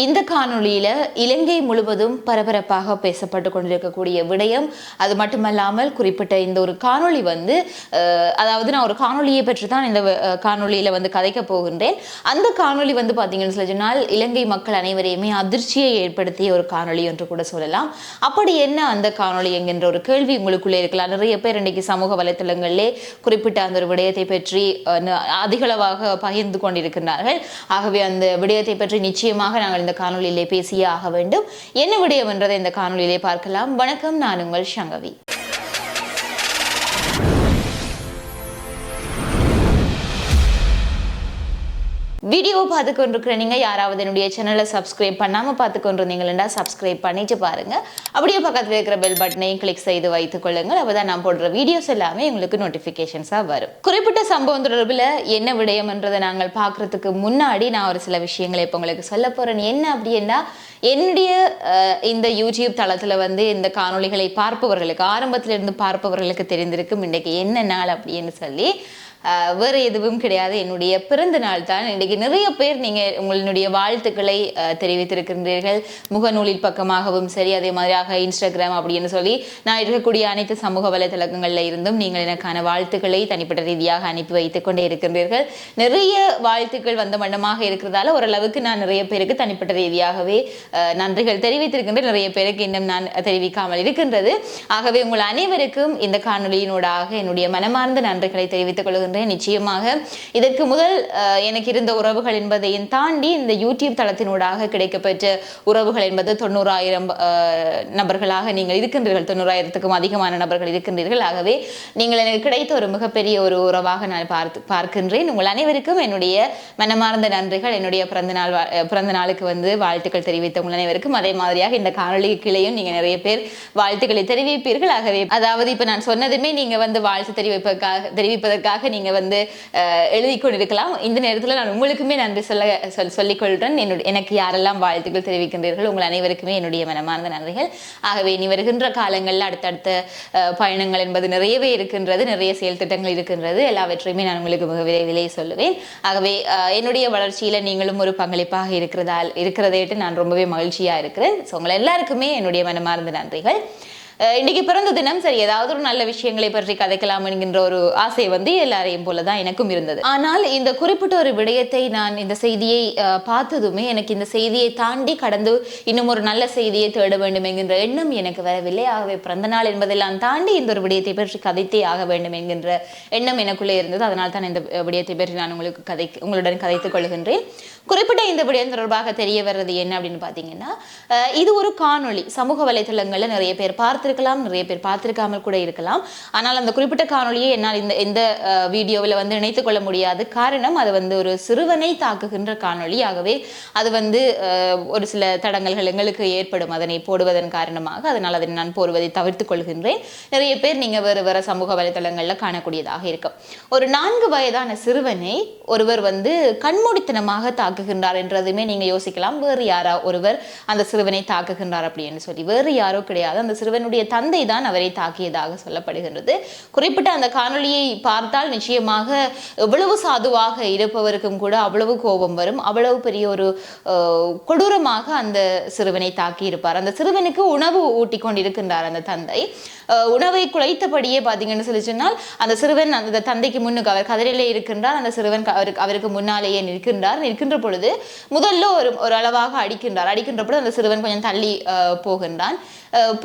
இந்த காணொளியில இலங்கை முழுவதும் பரபரப்பாக பேசப்பட்டு கொண்டிருக்கக்கூடிய விடயம் அது மட்டுமல்லாமல் குறிப்பிட்ட இந்த ஒரு காணொளி வந்து அதாவது நான் ஒரு காணொளியை பற்றி தான் இந்த காணொளியில் வந்து கதைக்க போகின்றேன். அந்த காணொளி வந்து பார்த்தீங்கன்னு சொல்லி சொன்னால் இலங்கை மக்கள் அனைவரையுமே அதிர்ச்சியை ஏற்படுத்திய ஒரு காணொளி என்று கூட சொல்லலாம். அப்படி என்ன அந்த காணொளி என்கின்ற ஒரு கேள்வி உங்களுக்குள்ளே இருக்கலாம். நிறைய பேர் இன்றைக்கு சமூக வலைத்தளங்களிலே குறிப்பிட்ட அந்த ஒரு விடயத்தை பற்றி அதிகளவாக பகிர்ந்து கொண்டிருக்கின்றார்கள். ஆகவே அந்த விடயத்தை பற்றி நிச்சயமாக நாங்கள் இந்த காணொளியிலே பேசியே ஆக வேண்டும். என்ன விடயம் என்றதை இந்த காணொலியிலே பார்க்கலாம். வணக்கம் நான் உங்கள் சங்கவி. வீடியோ பார்த்து கொண்டிருக்கிற நீங்கள் யாராவது என்னுடைய சேனலை சப்ஸ்கிரைப் பண்ணாமல் பார்த்து கொண்டிருந்தீங்களா சப்ஸ்கிரைப் பண்ணிட்டு பாருங்கள் அப்படியே பக்கத்தில் இருக்கிற பெல் பட்டனையும் கிளிக் செய்து வைத்துக் கொள்ளுங்கள். அப்பதான் நான் போடுற வீடியோஸ் எல்லாமே உங்களுக்கு நோட்டிஃபிகேஷன்ஸாக வரும். குறிப்பிட்ட சம்பவம் தொடர்பில் என்ன விடயம்ன்றதை நாங்கள் பார்க்கறதுக்கு முன்னாடி நான் ஒரு சில விஷயங்களை இப்போ உங்களுக்கு சொல்ல போகிறேன் என்ன அப்படின்னா என்னுடைய இந்த யூடியூப் தளத்தில் வந்து இந்த காணொளிகளை பார்ப்பவர்களுக்கு ஆரம்பத்திலிருந்து பார்ப்பவர்களுக்கு தெரிந்திருக்கும் இன்றைக்கு என்ன நாள் அப்படின்னு சொல்லி வேறு எதுவும் கிடையாது. என்னுடைய பிறந்த நாள் தான். இன்றைக்கு நிறைய பேர் நீங்கள் உங்களுடைய வாழ்த்துக்களை தெரிவித்திருக்கின்றீர்கள். முகநூலில் பக்கமாகவும் சரி அதே மாதிரியாக இன்ஸ்டாகிராம் அப்படின்னு சொல்லி நான் இருக்கக்கூடிய அனைத்து சமூக வலைதளங்களில் இருந்தும் நீங்கள் எனக்கான வாழ்த்துக்களை தனிப்பட்ட ரீதியாக அனுப்பி வைத்துக் கொண்டே இருக்கின்றீர்கள். நிறைய வாழ்த்துக்கள் வந்த வண்ணமாக இருக்கிறதால ஓரளவுக்கு நான் நிறைய பேருக்கு தனிப்பட்ட ரீதியாகவே நன்றிகள் தெரிவித்திருக்கின்றேன். நிறைய பேருக்கு இன்னும் நான் தெரிவிக்காமல் இருக்கின்றது. ஆகவே உங்கள் அனைவருக்கும் இந்த காணொலியினூடாக என்னுடைய மனமார்ந்த நன்றிகளை தெரிவித்துக் கொள்கின்றேன். நிச்சயமாக. இதற்கு முதல் எனக்கு இருந்த உறவுகள் என்பதையும் தாண்டி இந்த யூடியூப் தளத்தினூடாக கிடைக்கப்பெற்ற உறவுகள் என்பது தொண்ணூறாயிரம் நபர்களாக நீங்கள் இருக்கின்றீர்கள். தொண்ணூறாயிரத்துக்கும் அதிகமான நபர்கள் இருக்கின்றீர்கள். ஆகவே நீங்கள் எனக்கு கிடைத்த ஒரு மிகப்பெரிய ஒரு உறவாக நான் பார்த்து பார்க்கின்றேன். உங்கள் அனைவருக்கும் என்னுடைய மனமார்ந்த நன்றிகள். என்னுடைய பிறந்த நாள் வா- பிறந்த நாளுக்கு வந்து வாழ்த்துக்கள் தெரிவித்த உங்கள் அனைவருக்கும். அதே மாதிரியாக இந்த காணொளி கீழேயும் நீங்கள் நிறைய பேர் வாழ்த்துக்களை தெரிவிப்பீர்கள். ஆகவே அதாவது இப்போ நான் சொன்னதுமே நீங்கள் வந்து வாழ்த்து தெரிவிப்பதற்காக தெரிவிப்பதற்காக நீங்கள் வந்து எழுதி கொண்டிருக்கலாம். இந்த நேரத்தில் நான் உங்களுக்குமே நன்றி சொல்ல சொல் சொல்லிக்கொள்கிறேன் என்னுடைய எனக்கு யாரெல்லாம் வாழ்த்துக்கள் தெரிவிக்கின்றீர்கள் உங்கள் அனைவருக்குமே என்னுடைய மனமார்ந்த நன்றிகள். ஆகவே இனி வருகின்ற காலங்களில் அடுத்தடுத்த பயணங்கள் என்பது நிறையவே இருக்கின்றது நிறைய செயல் திட்டங்கள் இருக்கின்றது. எல்லாவற்றையுமே நான் உங்களுக்கு மிக விரைவிலே சொல்லுவேன். ஆகவே என்னுடைய வளர்ச்சியில நீங்களும் ஒரு பங்களிப்பாக இருக்கிறதால் இருக்கிறதேட்டு நான் ரொம்பவே மகிழ்ச்சியா இருக்கிறேன். ஸோ உங்கள் எல்லாருக்குமே என்னுடைய மனமார்ந்த நன்றிகள். இன்னைக்கு பிறந்த தினம். சரி ஏதாவது ஒரு நல்ல விஷயங்களை பற்றி கதைக்கலாம் என்கின்ற ஒரு ஆசை வந்து எல்லாரையும் போல தான் எனக்கும் இருந்தது. ஆனால் இந்த குறிப்பிட்ட ஒரு விடயத்தை நான் இந்த செய்தியை பார்த்ததுமே எனக்கு இந்த செய்தியை தாண்டி கடந்து இன்னும் ஒரு நல்ல செய்தியை தேட வேண்டும் என்கின்ற எண்ணம் எனக்கு வரவில்லை. ஆகவே பிறந்த நாள் என்பதெல்லாம் தாண்டி இந்த ஒரு விடயத்தை பற்றி கதைத்தே ஆக வேண்டும் என்கின்ற எண்ணம் எனக்குள்ளே இருந்தது. அதனால் தான் இந்த விடயத்தை பற்றி நான் உங்களுக்கு கதை உங்களுடன் கதைத்துக் கொள்கின்றேன். குறிப்பிட்ட இந்த விடயம் தொடர்பாக தெரிய வர்றது என்ன அப்படின்னு பார்த்தீங்கன்னா இது ஒரு காணொளி. சமூக வலைதளங்களில் நிறைய பேர் பார்த்து பார்த்துருக்கலாம் நிறைய பேர் பார்த்துருக்காமல் கூட இருக்கலாம். ஆனால் அந்த குறிப்பிட்ட காணொலியை என்னால் இந்த எந்த வீடியோவில் வந்து நினைத்து கொள்ள முடியாது. காரணம் அது வந்து ஒரு சிறுவனை தாக்குகின்ற காணொளி ஆகவே அது வந்து ஒரு சில தடங்கல்கள் எங்களுக்கு ஏற்படும். அதனை போடுவதன் காரணமாக அதனால் அதை நான் போடுவதை தவிர்த்துக் கொள்கின்றேன். நிறைய பேர் நீங்க வேறு வேறு சமூக வலைதளங்களில் காணக்கூடியதாக இருக்கும். ஒரு நான்கு வயதான சிறுவனை ஒருவர் வந்து கண்மூடித்தனமாக தாக்குகின்றார் என்றதுமே நீங்க யோசிக்கலாம். வேறு யாரா ஒருவர் அந்த சிறுவனை தாக்குகின்றார் அப்படின்னு சொல்லி. வேறு யாரோ கிடையாது. அந்த சிறுவனுடைய தந்தை தான் அவரை தாக்கியதாக சொல்லப்படுகின்றது. குறிப்பிட்ட அந்த காணொளியை பார்த்தால் நிச்சயமாக எவ்வளவு சாதுவாக இருப்பவருக்கும் கூட அவ்வளவு கோபம் வரும். அவ்வளவு பெரிய ஒரு கொடூரமாக அந்த சிறுவனை தாக்கி இருப்பார் அந்த சிறுவனுக்கு உணவு ஊட்டி கொண்டிருக்கின்றார் அந்த தந்தை. உணவை குலைத்தபடியே பார்த்தீங்கன்னு சொல்லி சொன்னால் அந்த சிறுவன் அந்த தந்தைக்கு முன்னுக்கு அவர் கதிரிலே இருக்கின்றார். அந்த சிறுவன் அவருக்கு அவருக்கு முன்னாலேயே நிற்கின்றார். நிற்கின்ற பொழுது முதல்ல ஒரு ஒரு அளவாக அடிக்கின்றார். அடிக்கின்ற பொழுது அந்த சிறுவன் கொஞ்சம் தள்ளி போகின்றான்.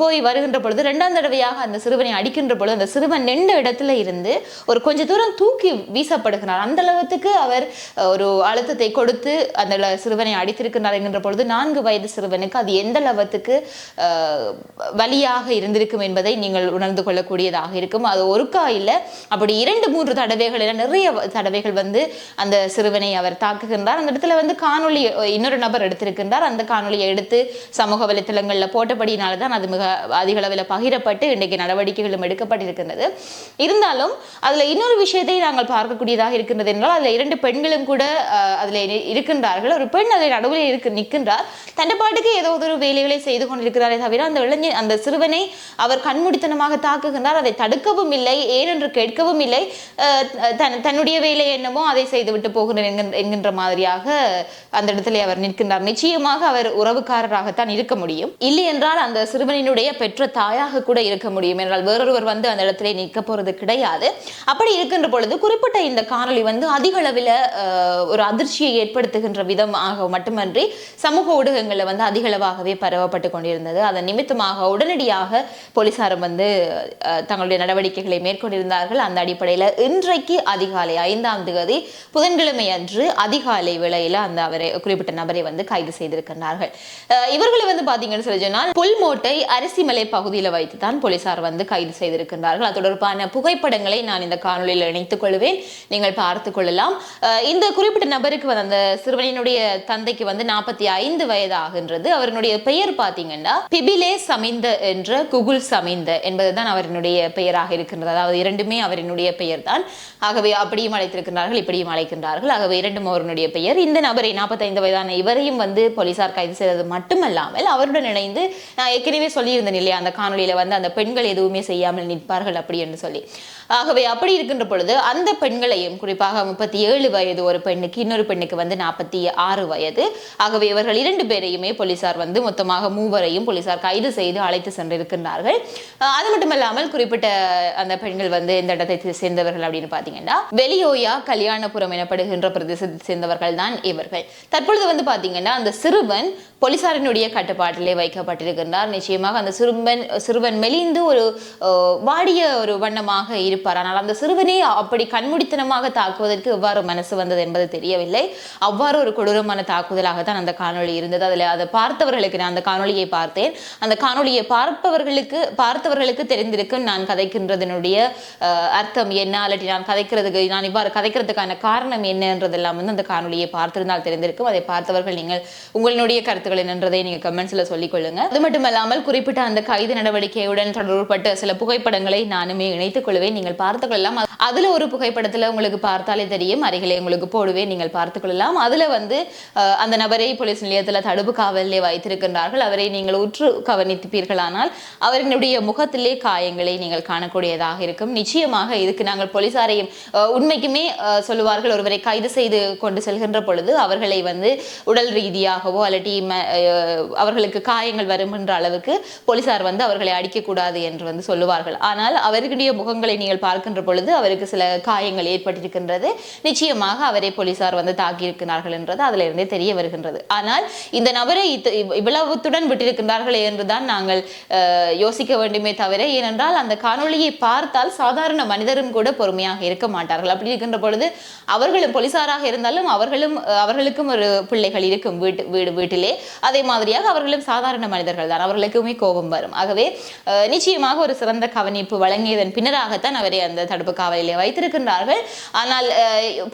போய் வருகின்ற பொழுது ரெண்டாம் தடவையாக அந்த சிறுவனை அடிக்கின்ற பொழுது அந்த சிறுவன் நின்ற இடத்துல இருந்து ஒரு கொஞ்ச தூரம் தூக்கி வீசப்படுகிறார். அந்த அளவுக்கு அவர் ஒரு அழுத்தத்தை கொடுத்து அந்த சிறுவனை அடித்திருக்கிறார் என்கின்ற பொழுது நான்கு வயது சிறுவனுக்கு அது எந்த அளவுக்கு அஹ், வலியாக இருந்திருக்கும் என்பதை நீங்கள் உணர்ந்து கொள்ளக்கூடியதாக இருக்கும். அது ஒருக்கா இல்லை அப்படி இரண்டு மூன்று தடவைகள் என நிறைய தடவைகள் வந்து அந்த சிறுவனை அவர் தாக்குகின்றார். அந்த இடத்துல வந்து காணொலி இன்னொரு நபர் எடுத்திருக்கின்றார். அந்த காணொலியை எடுத்து சமூக வலைத்தளங்களில் போட்டபடியினால தான் அது மிக அதிகளவு அளவில் பகிரப்பட்டு இன்றைக்கு நடவடிக்கைகளும் எடுக்கப்பட்டிருக்கின்றது. இருந்தாலும் அதுல இன்னொரு விஷயத்தை நாங்கள் பார்க்கக்கூடியதாக இருக்கின்றது என்றால் அதுல இரண்டு பெண்களும் கூட அதில் இருக்கின்றார்கள். ஒரு பெண் அதில் நடுவில் இருக்கு நிற்கின்றார். தன் பாட்டுக்கு ஏதோ ஒரு வேலைகளை செய்து கொண்டிருக்கிறாரே தவிர அந்த இளைஞர் அந்த சிறுவனை அவர் கண்முடித்தனமாக தாக்குகின்றார். அதை தடுக்கவும் இல்லை ஏனென்று கேட்கவும் இல்லை. அஹ், தன் தன்னுடைய வேலை என்னமோ அதை செய்துவிட்டு போகிறேன் என்கின்ற- என்கின்ற மாதிரியாக அந்த இடத்திலே அவர் நிற்கின்றார். நிச்சயமாக அவர் உறவுக்காரராகத்தான் இருக்க முடியும். இல்லை என்றால் அந்த சிறுவனினுடைய பெற்ற தாயாக கூட இருக்க முடியும். என்றால் வேறொருவர் வந்து அந்த இடத்துல நிற்க போறது கிடையாது. அப்படி இருக்கின்ற பொழுது குறிப்பிட்ட இந்த காணொலி வந்து அதிக அளவில் ஒரு அதிர்ச்சியை ஏற்படுத்துகின்ற விதமாக மட்டுமன்றி சமூக ஊடகங்களில் வந்து அதிக அளவாகவே பரவப்பட்டு கொண்டிருந்தது. அதன் நிமித்தமாக உடனடியாக போலீசாரும் வந்து தங்களுடைய நடவடிக்கைகளை மேற்கொண்டிருந்தார்கள். அந்த அடிப்படையில் இன்றைக்கு அதிகாலை ஐந்தாம் தேதி புதன்கிழமை அன்று அதிகாலை வேளையில் அந்த அவரை குறிப்பிட்ட நபரை வந்து கைது செய்திருக்கிறார்கள் இவர்களை வந்து பார்த்தீங்கன்னு சொல்லி சொன்னால் புல்மோட்டை அரிசிமலை பகுதியில் வைத்து தான் போலீசார் வந்து கைது செய்திருக்கின்றார்கள். அது தொடர்பான புகைப்படங்களை நான் இந்த காணொலியில் இணைத்துக் கொள்வேன். நீங்கள் பார்த்துக் கொள்ளலாம். இந்த குறிப்பிட்ட நபருக்கு வந்து அந்த சிறுவனினுடைய தந்தைக்கு வந்து நாற்பத்தி ஐந்து வயது ஆகின்றது அவருடைய பெயர் பார்த்தீங்கன்னா பிபிலே சமிந்த என்ற குகுல் சமிந்த என்பதுதான் அவரினுடைய பெயராக இருக்கின்றது. அதாவது இரண்டுமே அவரினுடைய பெயர் தான் ஆகவே அப்படியும் அழைத்திருக்கிறார்கள் இப்படியும் அழைக்கின்றார்கள். ஆகவே இரண்டும் அவருடைய பெயர். இந்த நபரை நாற்பத்தைந்து வயதான இவரையும் வந்து போலீசார் கைது செய்தது மட்டுமல்லாமல் அவருடன் இணைந்து நான் ஏற்கனவே சொல்லியிருந்தேன் இல்லையா அந்த காணொலியில் வந்து அந்த பெண்கள் எதுவுமே செய்யாமல் நிற்பார்கள் அப்படி என்று சொல்லி. ஆகவே அப்படி இருக்கின்ற பொழுது அந்த பெண்களையும் குறிப்பாக முப்பத்தி ஏழு வயது ஒரு பெண்ணுக்கு இன்னொரு பெண்ணுக்கு வந்து நாற்பத்தி ஆறு வயது. ஆகவே இவர்கள் இரண்டு பேரையுமே போலீசார் வந்து மொத்தமாக மூவரையும் போலீசார் கைது செய்து அழைத்து சென்றிருக்கின்றார்கள். அது மட்டுமல்லாமல் குறிப்பிட்ட அந்த பெண்கள் வந்து இந்த இடத்தை சேர்ந்தவர்கள் அப்படின்னு பார்த்தீங்கன்னா வெளியோயா கல்யாணபுரம் எனப்படுகின்ற பிரதேசத்தை சேர்ந்தவர்கள் தான் இவர்கள். தற்பொழுது வந்து பார்த்தீங்கன்னா அந்த சிறுவன் போலீசாரினுடைய கட்டுப்பாட்டிலே வைக்கப்பட்டிருக்கின்றார். நிச்சயமாக அந்த சிறுவன் சிறுவன் மெலிந்து ஒரு வாடிய ஒரு வண்ணமாக இருப்பார். ஆனால் அந்த சிறுவனை அப்படி கண்முடித்தனமாக தாக்குவதற்கு எவ்வாறு மனசு வந்தது என்பது தெரியவில்லை. அவ்வாறு ஒரு கொடூரமான தாக்குதலாக தான் அந்த காணொளி இருந்தது. அதில் அதை பார்த்தவர்களுக்கு நான் அந்த காணொளியை பார்த்தேன். அந்த காணொளியை பார்ப்பவர்களுக்கு பார்த்தவர்களுக்கு தெரிந்திருக்கும் நான் கதைக்கின்றதனுடைய அர்த்தம் என்ன? அல்லது நான் கதைக்கிறதுக்கு நான் இவ்வாறு கதைக்கிறதுக்கான காரணம் என்னன்றதெல்லாம் வந்து அந்த காணொலியை பார்த்திருந்தால் தெரிந்திருக்கும். அதை பார்த்தவர்கள் நீங்கள் உங்களுடைய கருத்துக்கள் என்னன்றதை நீங்கள் கமெண்ட்ஸில் சொல்லிக் கொள்ளுங்க. அது மட்டுமல்லாமல் குறிப்பிட்ட அந்த கைது நடவடிக்கையுடன் தொடர்புபட்ட சில புகைப்படங்களை நானுமே இணைத்துக் கொள்வேன். நீங்கள் பார்த்துக் கொள்ளலாம். அதுல ஒரு புகைப்படத்துல உங்களுக்கு பார்த்தாலே தெரியும். அருகிலே உங்களுக்கு போடுவேன். நீங்கள் பார்த்துக் கொள்ளலாம். அதுல வந்து அந்த நபரை போலீஸ் நிலையத்துல தடுப்பு காவலிலே வைத்திருக்கின்றார்கள். அவரை நீங்கள் உற்று கவனிப்பீர்களானால் அவரினுடைய முகத்திலே காயங்களை நீங்கள் காணக்கூடியதாக இருக்கும். நிச்சயமாக இதுக்கு நாங்கள் போலீசாரையும் உண்மைக்குமே சொல்லுவார்கள். ஒருவரை கைது செய்து கொண்டு செல்கின்ற பொழுது அவர்களை வந்து உடல் ரீதியாகவோ அல்லட்டி அவர்களுக்கு காயங்கள் வரும் என்ற அளவுக்கு போலீசார் வந்து அவர்களை அடிக்கக்கூடாது என்று வந்து சொல்லுவார்கள். ஆனால் அவர்களுடைய முகங்களை நீங்கள் பார்க்கின்ற பொழுது அவருக்கு சில காயங்கள் ஏற்பட்டிருக்கின்றது. நிச்சயமாக அவரை போலீசார் வந்து தாக்கியிருக்கிறார்கள் என்றது அதில் இருந்தே தெரிய வருகின்றது. ஆனால் இந்த நபரை இவ்வளவுத்துடன் விட்டிருக்கின்றார்களே என்றுதான் நாங்கள் யோசிக்க வேண்டுமே தவிர ஏனென்றால் அந்த காணொளியை பார்த்தால் சாதாரண மனிதரும் கூட பொறுமையாக இருக்க மாட்டார்கள். அப்படி இருக்கின்ற பொழுது அவர்களும் போலீசாராக இருந்தாலும் அவர்களும் அவர்களுக்கும் ஒரு பிள்ளைகள் இருக்கும் வீட்டு வீடு வீட்டிலே. அதே மாதிரியாக அவர்களும் சாதாரண மனிதர்கள் தான் அவர்களுக்குமே கோபம் வரும். ஆகவே நிச்சயமாக ஒரு சிறந்த கவனிப்பு வழங்கியதன் பின்னராகத்தான் அவரை அந்த தடுப்பு காவலிலே வைத்திருக்கின்றார்கள். ஆனால்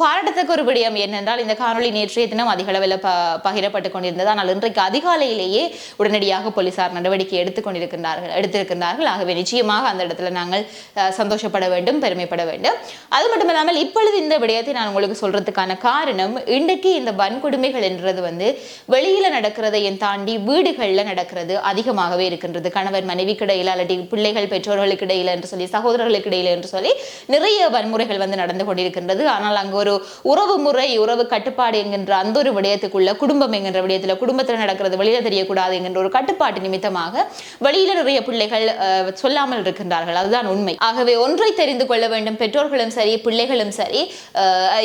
பாராட்டத்தக்க ஒரு விடயம் என்னென்றால் இந்த காணொளி நேற்றைய தினம் அதிக அளவில் ப பகிரப்பட்டு கொண்டிருந்தது. ஆனால் இன்றைக்கு அதிகாலையிலேயே உடனடியாக போலீசார் நடவடிக்கை எடுத்துக்கொண்டிருக்கின்றார்கள் எடுத்திருக்கின்றார்கள். ஆகவே நிச்சயமாக அந்த இடத்துல நாங்கள் சந்தோஷப்பட வேண்டும் பெருமைப்பட வேண்டும். அது மட்டும் இல்லாமல் இப்பொழுது இந்த விடயத்தை நான் உங்களுக்கு சொல்றதுக்கான காரணம் இன்றைக்கு இந்த வன்கொடுமைகள் என்றது வந்து வெளியில நடக்கிறதையும் தாண்டி வீடுகளில் நடக்கிறது அதிகமாகவே இருக்கின்றது. கணவர் கணவன் மனைவிக்கு இடையில அல்லது பிள்ளைகள் பெற்றோர்களுக்கு இடையில என்று சொல்லி சகோதரர்களுக்கு இடையில என்று சொல்லி நிறைய வன்முறைகள் வந்து நடந்து கொண்டிருக்கின்றது. ஆனால் அங்கு ஒரு உறவு முறை உறவு கட்டுப்பாடு என்கின்ற அந்த ஒரு விடயத்துக்குள்ள குடும்பம் என்கின்ற விடயத்தில் குடும்பத்தில் நடக்கிறது வெளியில தெரியக்கூடாது என்கின்ற ஒரு கட்டுப்பாட்டு நிமித்தமாக வெளியில நிறைய பிள்ளைகள் சொல்லாமல் இருக்கின்றார்கள். அதுதான் உண்மை. ஆகவே ஒன்றை தெரிந்து கொள்ள வேண்டும். பெற்றோர்களும் சரி பிள்ளைகளும் சரி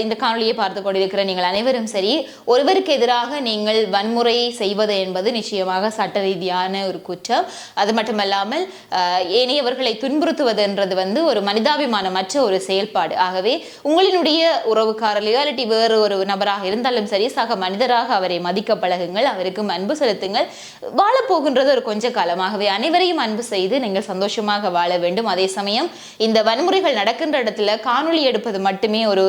இந்த காணொலியை பார்த்து கொண்டிருக்கிற நீங்கள் அனைவரும் சரி ஒருவருக்கு எதிராக நீங்கள் வன்முறை செய்வது என்பது நிச்சயமாக சட்ட ரீதியான ஒரு குற்றம். அது மட்டும் மட்டுமல்லாமல் ஏனையவர்களை துன்புறுத்துவது என்றது வந்து ஒரு மனிதாபிமானமற்ற ஒரு செயல்பாடு. ஆகவே உங்களினுடைய உறவுக்காரர் இல்லாட்டி வேறு ஒரு நபராக இருந்தாலும் சரி சக மனிதராக அவரை மதிக்க பழகுங்கள் அவருக்கு அன்பு செலுத்துங்கள். வாழப்போகின்றது ஒரு கொஞ்ச காலமாகவே அனைவரையும் அன்பு செய்து நீங்கள் சந்தோஷமாக வாழ வேண்டும். அதே சமயம் இந்த வன்முறைகள் நடக்கின்ற இடத்துல காணொளி எடுப்பது மட்டுமே ஒரு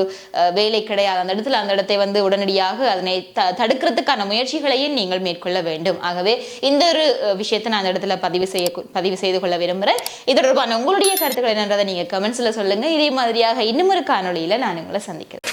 வேலை கிடையாது. அந்த இடத்துல அந்த இடத்தை வந்து உடனடியாக அதனை த தடுக்கிறதுக்கான முயற்சிகளையும் நீங்கள் மேற்கொள்ள வேண்டும். ஆகவே இந்த ஒரு விஷயத்தை நான் அந்த இடத்துல பதிவு செய்ய பதிவு செய்து கொள்ள விரும்புகிறேன். இது தொடர்பான உங்களுடைய கருத்துக்கள் என்னன்றதை நீங்க கமெண்ட்ஸில் சொல்லுங்க. இதே மாதிரியாக இன்னும் ஒரு காணொலியில் நான் உங்களை சந்திக்கிறேன்.